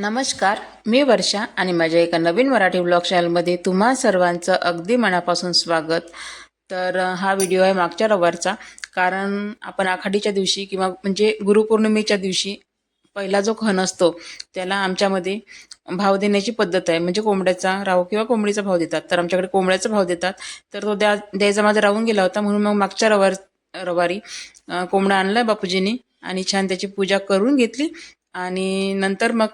नमस्कार मी वर्षा आणि माझ्या एका नवीन मराठी ब्लॉग चॅनलमध्ये तुम्हा सर्वांचं अगदी मनापासून स्वागत. तर हा व्हिडिओ आहे मागच्या रविवारचा. कारण आपण आखाडीच्या दिवशी किंवा म्हणजे गुरुपौर्णिमेच्या दिवशी पहिला जो खण असतो त्याला आमच्यामध्ये भाव देण्याची पद्धत आहे. म्हणजे कोंबड्याचा राहू किंवा कोंबडीचा भाव देतात. तर आमच्याकडे कोंबड्याचा भाव देतात. तर तो द्या द्यायचा माझा राहून गेला होता. म्हणून मग मागच्या रविवार रविवारी कोंबडा आणला बापूजींनी आणि छान त्याची पूजा करून घेतली. आणि नंतर मग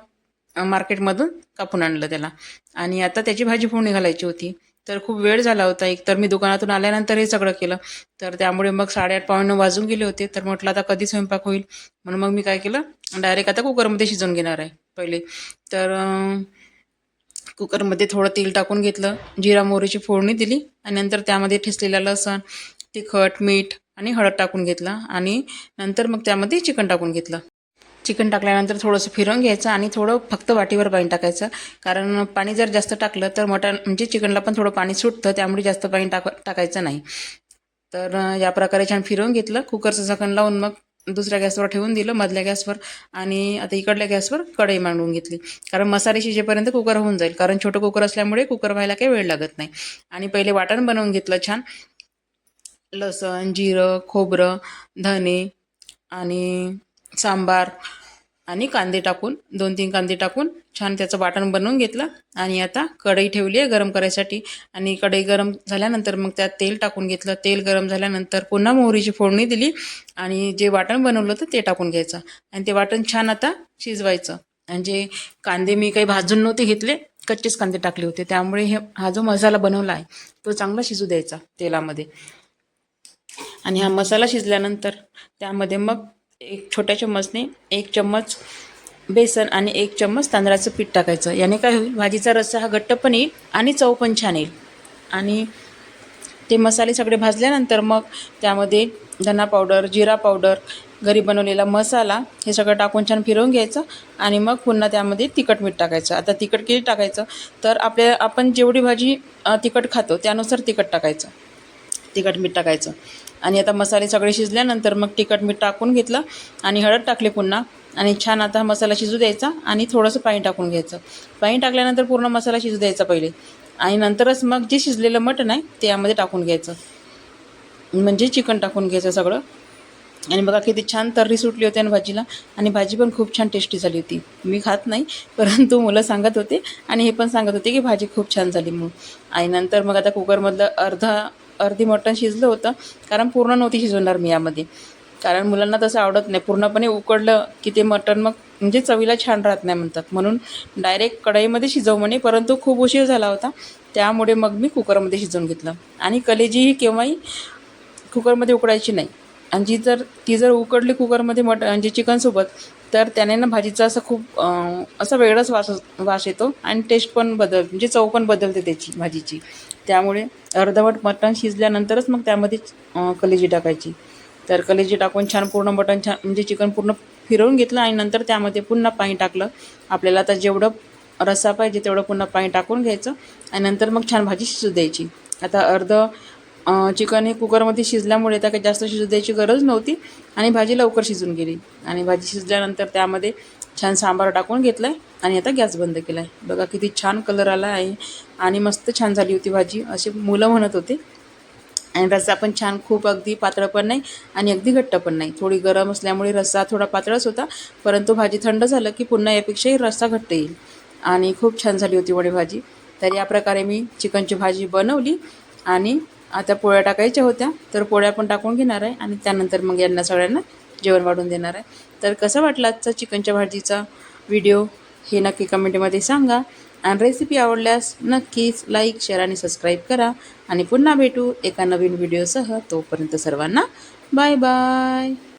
मार्केटमधून कापून आणलं त्याला. आणि आता त्याची भाजी फोडणी घालायची होती. तर खूप वेळ झाला होता. एक तर मी दुकानातून आल्यानंतर हे सगळं केलं. तर त्यामुळे मग साडेआठ पावणे वाजून गेले होते. तर म्हटलं आता कधी स्वयंपाक होईल? म्हणून मग मी काय केलं डायरेक्ट आता कुकरमध्ये शिजवून घेणार आहे पहिले. तर कुकरमध्ये थोडं तेल टाकून घेतलं जिरा मोहरीची फोडणी दिली आणि नंतर त्यामध्ये ठेसलेलं लसण तिखट मीठ आणि हळद टाकून घेतला आणि नंतर मग त्यामध्ये चिकन टाकून घेतलं. चिकन टाकल्यानंतर थोडंसं फिरवून घ्यायचं आणि थोडं फक्त वाटीवर पाणी टाकायचं. कारण पाणी जर जास्त टाकलं तर मटण म्हणजे चिकनला पण थोडं पाणी सुटतं त्यामुळे जास्त पाणी टाक टाकायचं नाही. तर या प्रकारे छान फिरवून घेतलं. कुकरचं झाकण लावून मग दुसऱ्या गॅसवर ठेवून दिलं मधल्या गॅसवर. आणि आता इकडल्या गॅसवर कढई मांडून घेतली. कारण मसाले शिजेपर्यंत कुकर होऊन जाईल. कारण छोटं कुकर असल्यामुळे कुकर व्हायला काही वेळ लागत नाही. आणि पहिले वाटण बनवून घेतलं छान. लसण जिरं खोबरं धने आणि सांबार. आणि कांदे टाकून दोन तीन कांदे टाकून छान त्याचं वाटण बनवून घेतलं. आणि आता कढई ठेवली आहे गरम करायसाठी. आणि कढई गरम झाल्यानंतर मग त्यात तेल टाकून घेतलं. तेल गरम झाल्यानंतर पुन्हा मोहरीची फोडणी दिली. आणि जे वाटण बनवलं होतं ते टाकून घ्यायचं. आणि ते वाटण छान आता शिजवायचं. आणि जे कांदे मी काही भाजून नव्हते घेतले. कच्चेच कांदे टाकले होते. त्यामुळे हे हा जो मसाला बनवला आहे तो चांगला शिजू द्यायचा तेलामध्ये. आणि हा मसाला शिजल्यानंतर त्यामध्ये मग एक छोट्या चम्मचने एक चम्मच बेसन आणि एक चम्मच तांदळाचं पीठ टाकायचं. याने काय होईल? भाजीचा रस्सा हा घट्ट पण येईल आणि चव पण छान येईल. आणि ते मसाले सगळे भाजल्यानंतर मग त्यामध्ये धना पावडर जिरा पावडर घरी बनवलेला मसाला हे सगळं टाकून छान फिरवून घ्यायचं आणि मग पुन्हा त्यामध्ये तिखट मीठ टाकायचं. आता तिखट किती टाकायचं? तर आपल्या आपण जेवढी भाजी तिखट खातो त्यानुसार तिखट टाकायचं. तिखट मीठ टाकायचं. आणि आता मसाले सगळे शिजल्यानंतर मग तिखट मीठ टाकून घेतलं आणि हळद टाकले पुन्हा. आणि छान आता हा मसाला शिजू द्यायचा आणि थोडंसं पाणी टाकून घ्यायचं. पाणी टाकल्यानंतर पूर्ण मसाला शिजू द्यायचा पहिले. आणि नंतरच मग जे शिजलेलं मटण आहे ते यामध्ये टाकून घ्यायचं. म्हणजे चिकन टाकून घ्यायचं सगळं. आणि बघा किती छान तर्री सुटली होती आणि भाजीला. आणि भाजी पण खूप छान टेस्टी झाली होती. मी खात नाही परंतु मुलं सांगत होते. आणि हे पण सांगत होते की भाजी खूप छान झाली म्हणून. आणि नंतर मग आता कुकरमधलं अर्धा अर्धी मटण शिजलं होतं. कारण पूर्ण नव्हती शिजवणार मी यामध्ये. कारण मुलांना तसं आवडत नाही. पूर्णपणे उकडलं की ते मटण मग म्हणजे चवीला छान राहत नाही म्हणतात. म्हणून डायरेक्ट कढईमध्ये शिजव म्हणे. परंतु खूप उशीर झाला होता. त्यामुळे मग मी कुकरमध्ये शिजवून घेतलं. आणि कलेजी ही केव्हाही कुकरमध्ये उकडायची नाही. आणि जी जर ती जर उकडली कुकरमध्ये मट म्हणजे चिकनसोबत तर त्याने ना भाजीचा असं खूप असा वेगळाच वास वास येतो आणि टेस्ट पण बदल म्हणजे चव पण बदलते त्याची भाजीची. त्यामुळे अर्धवट मटण शिजल्यानंतरच मग त्यामध्ये कलेजी टाकायची. तर कलेजी टाकून छान पूर्ण मटण छान म्हणजे चिकन पूर्ण फिरवून घेतलं आणि नंतर त्यामध्ये पुन्हा पाणी टाकलं. आपल्याला आता जेवढं रस्सा पाहिजे तेवढं पुन्हा पाणी टाकून घ्यायचं आणि नंतर मग छान भाजी शिजू द्यायची. आता अर्ध चिकन हे कुकरमध्ये शिजल्यामुळे त्या काही जास्त शिजू द्यायची गरज नव्हती आणि भाजी लवकर शिजून गेली. आणि भाजी शिजल्यानंतर त्यामध्ये छान सांबार टाकून घेतला आहे आणि आता गॅस बंद केला आहे बघा किती छान कलर आला आहे आणि मस्त छान झाली होती भाजी. असे मुलं म्हणत होते. आणि रस्सा पण छान खूप अगदी पातळ पण नाही आणि अगदी घट्ट पण नाही. थोडी गरम असल्यामुळे रस्सा थोडा पातळच होता परंतु भाजी थंड झालं की पुन्हा यापेक्षाही रस्सा घट्ट येईल. आणि खूप छान झाली होती वडे भाजी. तर या प्रकारे मी चिकनची भाजी बनवली आणि आता पोळ्या टाकायच्या होत्या तर पोळ्या पण टाकून घेणार आहे आणि त्यानंतर मग यांना सगळ्यांना जेवण वाढून देणार आहे. तर कसं वाटलं आजचा चिकनच्या भाजीचा व्हिडिओ हे नक्की कमेंटमध्ये सांगा. आणि रेसिपी आवडल्यास नक्कीच लाईक शेअर आणि सबस्क्राईब करा. आणि पुन्हा भेटू एका नवीन व्हिडिओसह तोपर्यंत सर्वांना बाय बाय